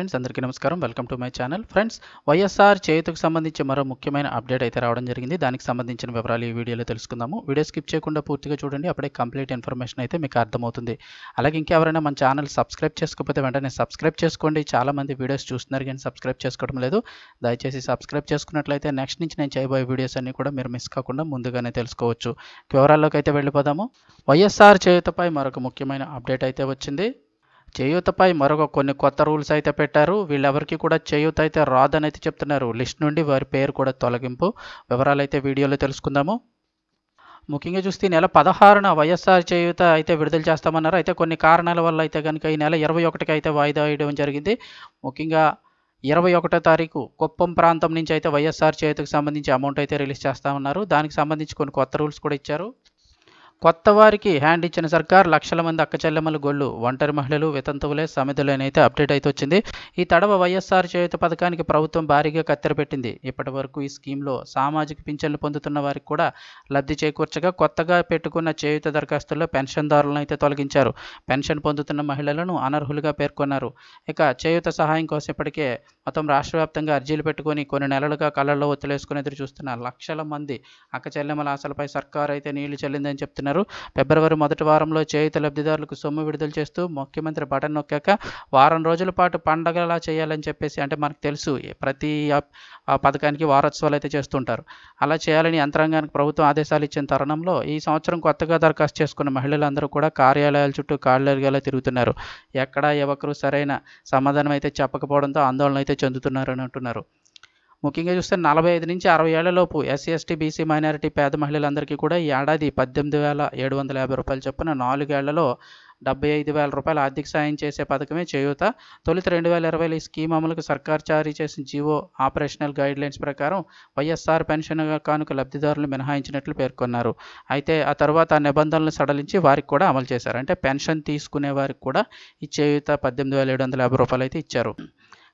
Friends అందరికీ నమస్కారం. Welcome to my channel. Friends YSR చేయుతకు సంబంధించి మరో ముఖ్యమైన అప్డేట్ అయితే రావడం జరిగింది. దానికి సంబంధించిన వివరాలు ఈ వీడియోలో తెలుసుకుందాము. వీడియో స్కిప్ చేయకుండా పూర్తిగా చూడండి. అప్పుడే కంప్లీట్ ఇన్ఫర్మేషన్ అయితే మీకు అర్థమవుతుంది. అలాగే ఇంకెవరైనా మన ఛానల్ సబ్స్క్రైబ్ చేసుకోకపోతే వెంటనే సబ్స్క్రైబ్ చేసుకోండి. చాలామంది వీడియోస్ చూస్తున్నారు కానీ సబ్స్క్రైబ్ చేసుకోవడం లేదు. దయచేసి సబ్స్క్రైబ్ చేసుకున్నట్లయితే నెక్స్ట్ నుంచి నేను చేయబోయే వీడియోస్ అన్ని కూడా మీరు మిస్ కాకుండా ముందుగానే తెలుసుకోవచ్చు. వివరాల్లోకి అయితే వెళ్ళిపోదాము. వైఎస్ఆర్ చేయుతపై మరొక ముఖ్యమైన అప్డేట్ అయితే వచ్చింది. చేయూతపై మరొక కొన్ని కొత్త రూల్స్ అయితే పెట్టారు. వీళ్ళెవరికి కూడా చేయూత అయితే రాదని అయితే చెప్తున్నారు. లిస్ట్ నుండి వారి పేరు కూడా తొలగింపు వివరాలు అయితే వీడియోలో తెలుసుకుందాము. ముఖ్యంగా చూస్తే నెల పదహారున వైఎస్ఆర్ చేయూత అయితే విడుదల చేస్తామన్నారు. అయితే కొన్ని కారణాల వల్ల అయితే కనుక ఈ నెల ఇరవై ఒకటికి అయితే వాయిదా వేయడం జరిగింది. ముఖ్యంగా ఇరవై ఒకటో తారీఖు కుప్పం ప్రాంతం నుంచి అయితే వైఎస్ఆర్ చేయుతకు సంబంధించి అమౌంట్ అయితే రిలీజ్ చేస్తామన్నారు. దానికి సంబంధించి కొన్ని కొత్త రూల్స్ కూడా ఇచ్చారు. కొత్త వారికి హ్యాండ్ ఇచ్చిన సర్కార్ లక్షల మంది అక్కచెల్లెమ్మల గొళ్ళు ఒంటరి మహిళలు వితంతువులే సమితులేనైతే అప్డేట్ అయితే వచ్చింది. ఈ తడవ వైఎస్ఆర్ చేయుత పథకానికి ప్రభుత్వం భారీగా కత్తెర పెట్టింది. ఇప్పటి వరకు ఈ స్కీమ్లో సామాజిక పింఛన్లు పొందుతున్న వారికి కూడా లబ్ధి చేకూర్చగా కొత్తగా పెట్టుకున్న చేయుత దరఖాస్తుల్లో పెన్షన్దారులను అయితే తొలగించారు. పెన్షన్ పొందుతున్న మహిళలను అనర్హులుగా పేర్కొన్నారు. ఇక చేయుత సహాయం కోసం ఇప్పటికే మొత్తం రాష్ట్ర వ్యాప్తంగా అర్జీలు పెట్టుకొని కొన్ని నెలలుగా కళ్ళల్లో ఒత్తిలేసుకుని ఎదురు చూస్తున్న లక్షల మంది అక్కచెల్లెమ్మల ఆశలపై సర్కార్ అయితే నీళ్ళు చెల్లిందని చెప్తున్నారు. ఫిబ్రవరి మొదటి వారంలో చేయుత లబ్ధిదారులకు సొమ్ము విడుదల చేస్తూ ముఖ్యమంత్రి బటన్ నొక్కాక వారం రోజుల పాటు పండగలా చేయాలని చెప్పేసి అంటే మనకు తెలుసు ప్రతి ఆ పథకానికి వారోత్సవాలు అయితే చేస్తుంటారు. అలా చేయాలని యంత్రాంగానికి ప్రభుత్వం ఆదేశాలు ఇచ్చిన తరుణంలో ఈ సంవత్సరం కొత్తగా దరఖాస్తు చేసుకున్న మహిళలందరూ కూడా కార్యాలయాల చుట్టూ కాళ్ళెరిగేలా తిరుగుతున్నారు. ఎక్కడా ఎవరు సరైన సమాధానం అయితే చెప్పకపోవడంతో ఆందోళన అయితే చెందుతున్నారు అని అంటున్నారు. ముఖ్యంగా చూస్తే నలభై ఐదు నుంచి అరవై ఏళ్ళలోపు ఎస్సీ ఎస్టీ బీసీ మైనారిటీ పేద మహిళలందరికీ కూడా ఈ ఏడాది పద్దెనిమిది వేల ఏడు వందల యాభై రూపాయలు చొప్పున నాలుగేళ్ళలో డెబ్బై ఐదు వేల రూపాయల ఆర్థిక సాయం చేసే పథకమే చేయూత. తొలుత రెండు వేల ఇరవైలో ఈ స్కీమ్ అమలుకు సర్కార్ జారీ చేసిన జీవో ఆపరేషనల్ గైడ్ లైన్స్ ప్రకారం వైఎస్ఆర్ పెన్షన్ కానుక లబ్ధిదారులు మినహాయించినట్లు పేర్కొన్నారు. అయితే ఆ తర్వాత ఆ నిబంధనలను సడలించి వారికి కూడా అమలు చేశారు. అంటే పెన్షన్ తీసుకునే వారికి కూడా ఈ చేయూత పద్దెనిమిది వేల ఏడు వందల యాభై రూపాయలు అయితే ఇచ్చారు.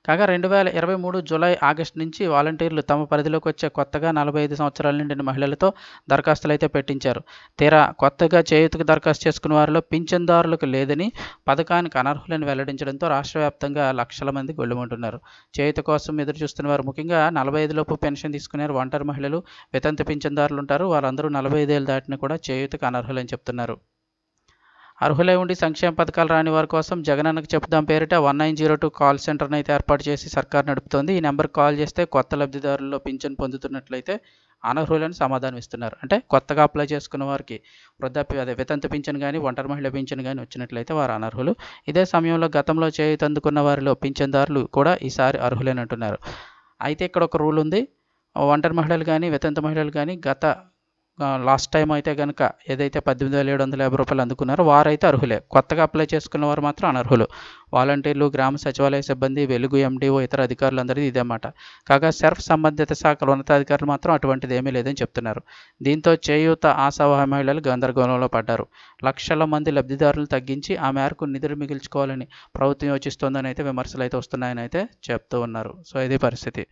కాగా రెండు వేల ఇరవై మూడు జూలై ఆగస్టు నుంచి వాలంటీర్లు తమ పరిధిలోకి వచ్చే కొత్తగా నలభై ఐదు సంవత్సరాల నిండిన మహిళలతో దరఖాస్తులు అయితే పెట్టించారు. తీరా కొత్తగా చేయూతకు దరఖాస్తు చేసుకున్న వారిలో పింఛన్దారులకు లేదని పథకానికి అనర్హులను వెల్లడించడంతో రాష్ట్ర వ్యాప్తంగా లక్షల మంది గొల్లుమంటున్నారు. చేయుత కోసం ఎదురు చూస్తున్న వారు ముఖ్యంగా నలభై ఐదులోపు పెన్షన్ తీసుకునే ఒంటరి మహిళలు వితంతు పింఛన్దారులు ఉంటారు వాళ్ళందరూ నలభై ఐదేళ్ళు దాటిన కూడా చేయూతకు అనర్హులని చెప్తున్నారు. అర్హులై ఉండి సంక్షేమ పథకాలు రాని వారి కోసం జగనన్నకు చెప్దాం పేరిట one nine zero two call సెంటర్ని అయితే ఏర్పాటు చేసి సర్కార్ నడుపుతోంది. ఈ నెంబర్కి కాల్ చేస్తే కొత్త లబ్ధిదారుల్లో పింఛన్ పొందుతున్నట్లయితే అనర్హులను సమాధానం ఇస్తున్నారు. అంటే కొత్తగా అప్లై చేసుకున్న వారికి వృద్ధాప్య అదే వితంత పింఛన్ కానీ ఒంటరి మహిళ పింఛన్ కానీ వచ్చినట్లయితే వారు అనర్హులు. ఇదే సమయంలో గతంలో చేయితందుకున్న వారిలో పింఛన్దారులు కూడా ఈసారి అర్హులేనంటున్నారు. అయితే ఇక్కడ ఒక రూల్ ఉంది. ఒంటరి మహిళలు కానీ వితంత మహిళలు కానీ గత లాస్ట్ టైం అయితే కనుక ఏదైతే పద్దెనిమిది వేల ఏడు వందల యాభై రూపాయలు అందుకున్నారో వారైతే అర్హులే. కొత్తగా అప్లై చేసుకున్న వారు మాత్రం అనర్హులు. వాలంటీర్లు గ్రామ సచివాలయ సిబ్బంది వెలుగు ఎండిఓ ఇతర అధికారులందరిది ఇదేమాట కాగా సెర్ఫ్ సంబంధిత శాఖల ఉన్నతాధికారులు మాత్రం అటువంటిది ఏమీ లేదని చెప్తున్నారు. దీంతో చేయూత ఆశావహ మహిళలు గందరగోళంలో పడ్డారు. లక్షల మంది లబ్ధిదారులు తగ్గించి ఆ మేరకు నిధులు మిగిల్చుకోవాలని ప్రభుత్వం యోచిస్తోందని అయితే విమర్శలు అయితే వస్తున్నాయని అయితే చెప్తూ ఉన్నారు. సో ఇది పరిస్థితి.